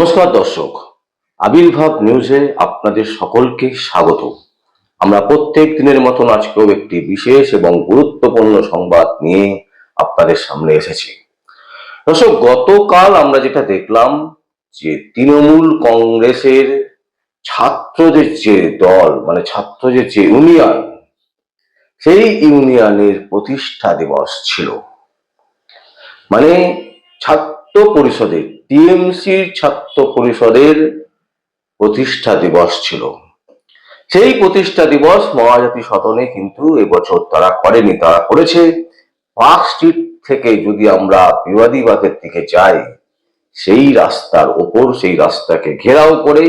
নমস্কার দর্শক, আবির্ভাব নিউজে আপনাদের সকলকে স্বাগত। আমরা প্রত্যেক দিনের মতন আজকেও একটি বিশেষ এবং গুরুত্বপূর্ণ সংবাদ নিয়ে আপনাদের সামনে এসেছি। দর্শক, গতকাল আমরা যেটা দেখলাম যে তৃণমূল কংগ্রেসের ছাত্রদের যে দল মানে ছাত্রদের যে ইউনিয়ন, সেই ইউনিয়নের প্রতিষ্ঠা দিবস ছিল। মানে ছাত্র পরিষদের টিএমসির ছাত্র পরিষদের প্রতিষ্ঠা দিবস ছিল। সেই প্রতিষ্ঠা দিবস মহাজাতি সদনে কিন্তু এবছর তারা করেনি, তারা করেছে। পার্ক স্ট্রিট থেকে যদি আমরা বিবাদীবাগের দিকে যাই, সেই রাস্তার ওপর, সেই রাস্তাকে ঘেরাও করে,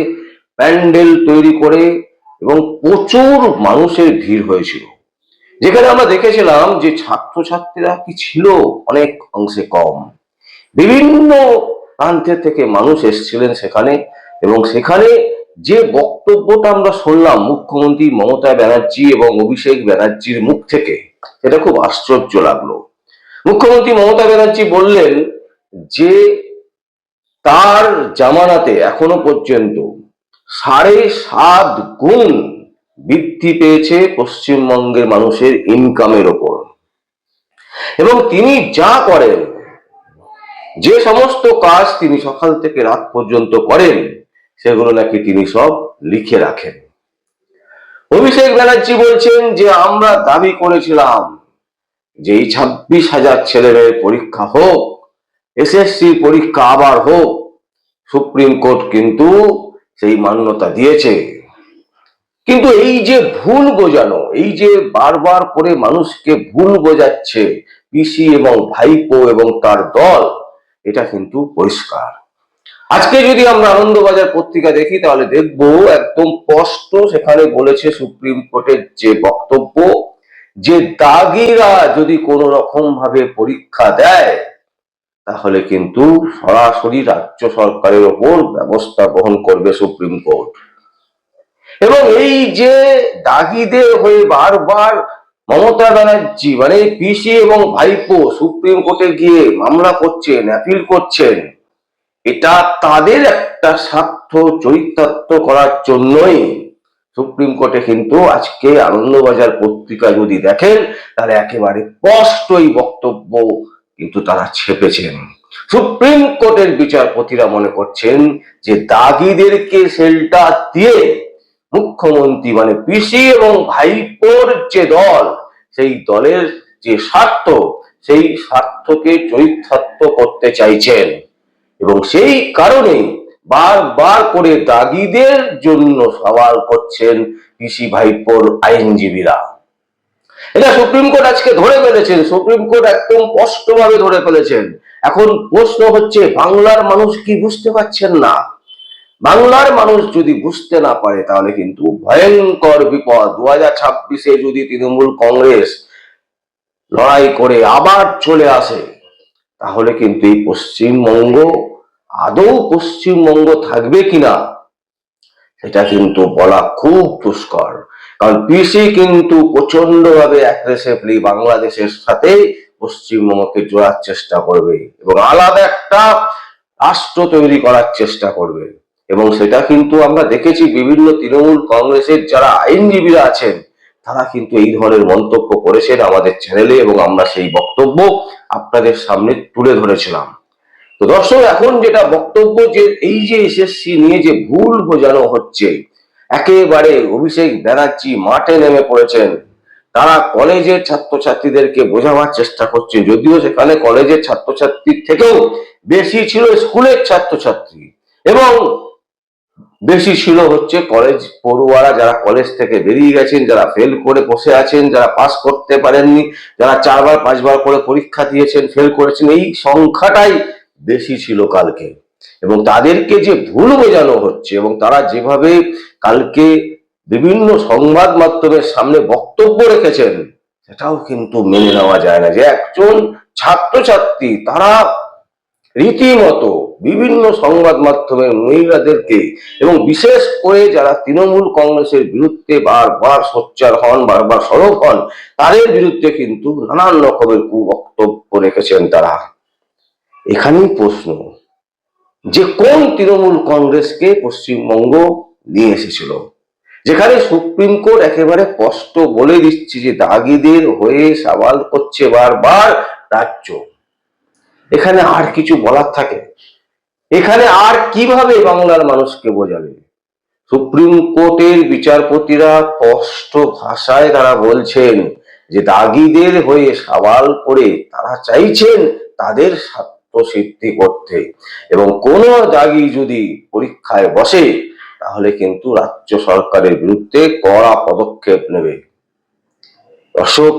প্যান্ডেল তৈরি করে এবং প্রচুর মানুষের ভিড় হয়েছিল। যেখানে আমরা দেখেছিলাম যে ছাত্রছাত্রীরা কি ছিল? অনেক অংশে কম। বিভিন্ন প্রান্তের থেকে মানুষ এসেছিলেন সেখানে এবং সেখানে যে বক্তব্যটা আমরা শুনলাম মুখ্যমন্ত্রী মমতা ব্যানার্জি এবং অভিষেক ব্যানার্জির মুখ থেকে, সেটা খুব আশ্চর্য লাগল। মুখ্যমন্ত্রী মমতা ব্যানার্জি বললেন যে, তার জামানাতে এখনও পর্যন্ত সাড়ে সাত গুণ বৃদ্ধি পেয়েছে পশ্চিমবঙ্গের মানুষের ইনকামের ওপর। এবং তিনি যা করেন যে সমস্ত কাজ তিনি সকাল থেকে রাত পর্যন্ত করেন, সেগুলো নাকি তিনি সব লিখে রাখেন। অভিষেক ব্যানার্জি বলছেন যে, আমরা দাবি করেছিলাম যে এই ছাব্বিশ হাজার ছেলে মেয়ের পরীক্ষা হোক এসএসসি পরীক্ষা আবার হোক, সুপ্রিম কোর্ট কিন্তু সেই মান্যতা দিয়েছে। কিন্তু এই যে ভুল বোঝানো এই যে বারবার করে মানুষকে ভুল বোঝাচ্ছে, পিসি এবং ভাইপো এবং তার দল এটা কিন্তু পরিষ্কার। আজকে যদি আমরা আনন্দবাজার পত্রিকা দেখি, তাহলে দেখব একদম স্পষ্ট সেখানে বলেছে সুপ্রিম কোর্টের যে বক্তব্য, যে দাগিরা যদি কোনো রকম ভাবে পরীক্ষা দেয়, তাহলে কিন্তু সরাসরি রাজ্য সরকারের ওপর ব্যবস্থা গ্রহণ করবে সুপ্রিম কোর্ট। এবং এই যে দাগিদের হয়ে বারবার মমতা ব্যানার্জি মানে পিসি এবং ভাইপো সুপ্রিম কোর্টে গিয়ে মামলা করছেন অ্যাপিল করছেন, এটা তাদের একটা স্বার্থ চরিতার্থ করার জন্যই সুপ্রিম কোর্টে কিন্তু আজকে আনন্দবাজার পত্রিকা যদি দেখেন, তাহলে একেবারে স্পষ্টই বক্তব্য কিন্তু তারা ছেপেছেন। সুপ্রিম কোর্টের বিচারপতিরা মনে করছেন যে দাগিদেরকে শেল্টার দিয়ে মুখ্যমন্ত্রী মানে পিসি এবং ভাইপোর যে দল সেই দলের যে স্বার্থ, সেই স্বার্থকে চরিতার্থ করতে চাইছেন। এবং সেই কারণে বারবার করে দাগিদের জন্য সওয়াল করছেন কৃষি ভাইপোর আইনজীবীরা। এটা সুপ্রিম কোর্ট আজকে ধরে ফেলেছেন, সুপ্রিম কোর্ট একদম স্পষ্টভাবে ধরে ফেলেছেন। এখন প্রশ্ন হচ্ছে, বাংলার মানুষ কি বুঝতে পারছেন না? বাংলার মানুষ যদি বুঝতে না পারে, তাহলে কিন্তু ভয়ঙ্কর বিপদ। দু হাজার যদি তৃণমূল কংগ্রেস লড়াই করে আবার চলে আসে, তাহলে কিন্তু এই পশ্চিমবঙ্গ, আদৌ পশ্চিমবঙ্গ থাকবে কিনা, সেটা কিন্তু বলা খুব দুষ্কর। কারণ পিসি কিন্তু প্রচণ্ড ভাবে অ্যাগ্রেসিভলি বাংলাদেশের সাথে পশ্চিমবঙ্গকে জোড়ার চেষ্টা করবে এবং আলাদা একটা রাষ্ট্র তৈরি করার চেষ্টা করবে। এবং সেটা কিন্তু আমরা দেখেছি বিভিন্ন তৃণমূল কংগ্রেসের যারা আইনজীবীরা আছেন, তারা কিন্তু এই ধরনের মন্তব্য করেছেন আমাদের চ্যানেলে এবং আমরা সেই বক্তব্য আপনাদের সামনে তুলে ধরেছিলাম। তো দর্শক, এখন যেটা বক্তব্য যে এই যে এসএসসি নিয়ে যে ভুল বোঝানো হচ্ছে, একেবারে অভিষেক ব্যানার্জি মাঠে নেমে পড়েছেন। তারা কলেজের ছাত্রছাত্রীদেরকে বোঝাবার চেষ্টা করছে, যদিও সেখানে কলেজের ছাত্রছাত্রীর থেকেও বেশি ছিল স্কুলের ছাত্রছাত্রী। এবং বেশি ছিল হচ্ছে কলেজ পড়ুয়ারা যারা কলেজ থেকে বেরিয়ে গেছেন, যারা ফেল করে বসে আছেন, যারা পাস করতে পারেননি, যারা চারবার, পাঁচবার করে পরীক্ষা দিয়েছেন ফেল করেছেন, এই সংখ্যাটাই বেশি ছিল কালকে। এবং তাদেরকে যে ভুল বোঝানো হচ্ছে এবং তারা যেভাবে কালকে বিভিন্ন সংবাদ মাধ্যমের সামনে বক্তব্য রেখেছেন, সেটাও কিন্তু মেনে নেওয়া যায় না যে একজন ছাত্রছাত্রী, তারা রীতিমতো বিভিন্ন সংবাদ মাধ্যমের মহিলাদেরকে এবং বিশেষ করে যারা তৃণমূল কংগ্রেসের বিরুদ্ধে বারবার সোচ্চার হন, বারবার সরব হন, তাদের বিরুদ্ধে কিন্তু নানান রকমের কুবক্তব্য রেখেছেন তারা। এখানেই প্রশ্ন, যে কোন তৃণমূল কংগ্রেসকে পশ্চিমবঙ্গ নিয়ে এসেছিল? যেখানে সুপ্রিম কোর্ট একেবারে স্পষ্ট বলে দিচ্ছে যে দাগিদের হয়ে সাবাল করছে বারবার রাজ্য। এখানে আর কিছু বলার থাকে? এখানে আর কীভাবে বাংলার মানুষকে বোঝাবে? সুপ্রিম কোর্টের বিচারপতিরা স্পষ্ট ভাষায় তারা বলছেন যে দাগিদের হয়ে সওয়াল করে তারা চাইছেন তাদের স্বার্থ সিদ্ধি করতে। এবং কোন দাগি যদি পরীক্ষায় বসে, তাহলে কিন্তু রাজ্য সরকারের বিরুদ্ধে কড়া পদক্ষেপ নেবে। দর্শক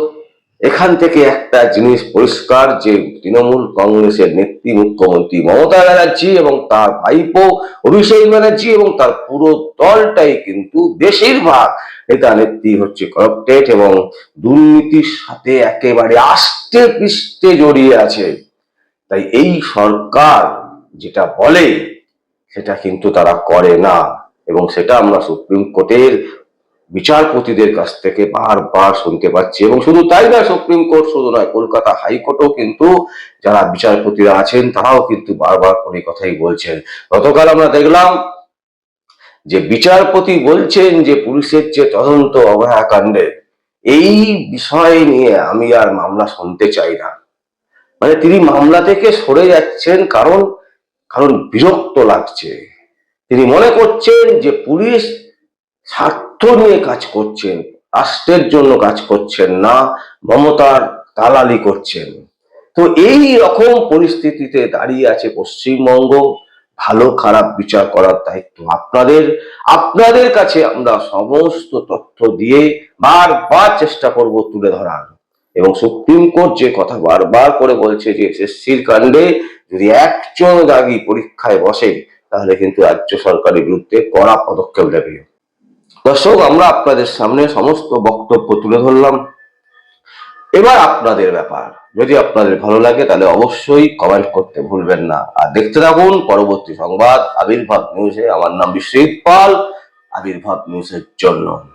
এখান থেকে একটা জিনিস পরিষ্কার যে তৃণমূল কংগ্রেসের নেত্রী মুখ্যমন্ত্রী মমতা ব্যানার্জি এবং তার ভাইপো অভিষেক ব্যানার্জি এবং তার পুরো দলটাই কিন্তু বেশিরভাগ নেতা নেত্রী হচ্ছে করাপ্টেড এবং দুর্নীতির সাথে একেবারে আষ্টে পৃষ্ঠে জড়িয়ে আছে। তাই এই সরকার যেটা বলে, সেটা কিন্তু তারা করে না এবং সেটা আমরা সুপ্রিম কোর্টের বিচারপতিদের কাছ থেকে বারবার শুনতে পাচ্ছি এবং শুধু তাই না সুপ্রিম কোর্ট, শুধু নয়, কলকাতা হাইকোর্টও কিন্তু যারা বিচারপতিরা আছেন, তারাও কিন্তু বারবার করে কথাই বলছেন। গতকাল আমরা দেখলাম যে বিচারপতি বলছেন যে পুলিশের যে তদন্ত অবহেলাকাণ্ডে এই বিষয় নিয়ে আমি আর মামলা শুনতে চাই না। মানে তিনি মামলা থেকে সরে যাচ্ছেন কারণ কারণ বিরক্ত লাগছে। তিনি মনে করছেন যে পুলিশ স্বার্থ নিয়ে কাজ করছেন, রাষ্ট্রের জন্য কাজ করছেন না, মমতার দালালি করছেন। তো এই রকম পরিস্থিতিতে দাঁড়িয়ে আছে পশ্চিমবঙ্গ। ভালো খারাপ বিচার করার দায়িত্ব আপনাদের। আপনাদের কাছে আমরা সমস্ত তথ্য দিয়ে বারবার চেষ্টা করব তুলে ধরার। এবং সুপ্রিম কোর্ট যে কথা বারবার করে বলছে যে এসএসসির কাণ্ডে যদি একজন দাগি পরীক্ষায় বসে তাহলে কিন্তু রাজ্য সরকারের বিরুদ্ধে কড়া পদক্ষেপ নেবে। দর্শক, আমরা আপনাদের সামনে সমস্ত বক্তব্য তুলে ধরলাম। এবার আপনাদের ব্যাপার। যদি আপনাদের ভালো লাগে, তাহলে অবশ্যই কমেন্ট করতে ভুলবেন না। আর দেখতে থাকুন পরবর্তী সংবাদ আবির্ভাব নিউজে আমার নাম বিশ্বজিৎ পাল আবির্ভাব নিউজের জন্য।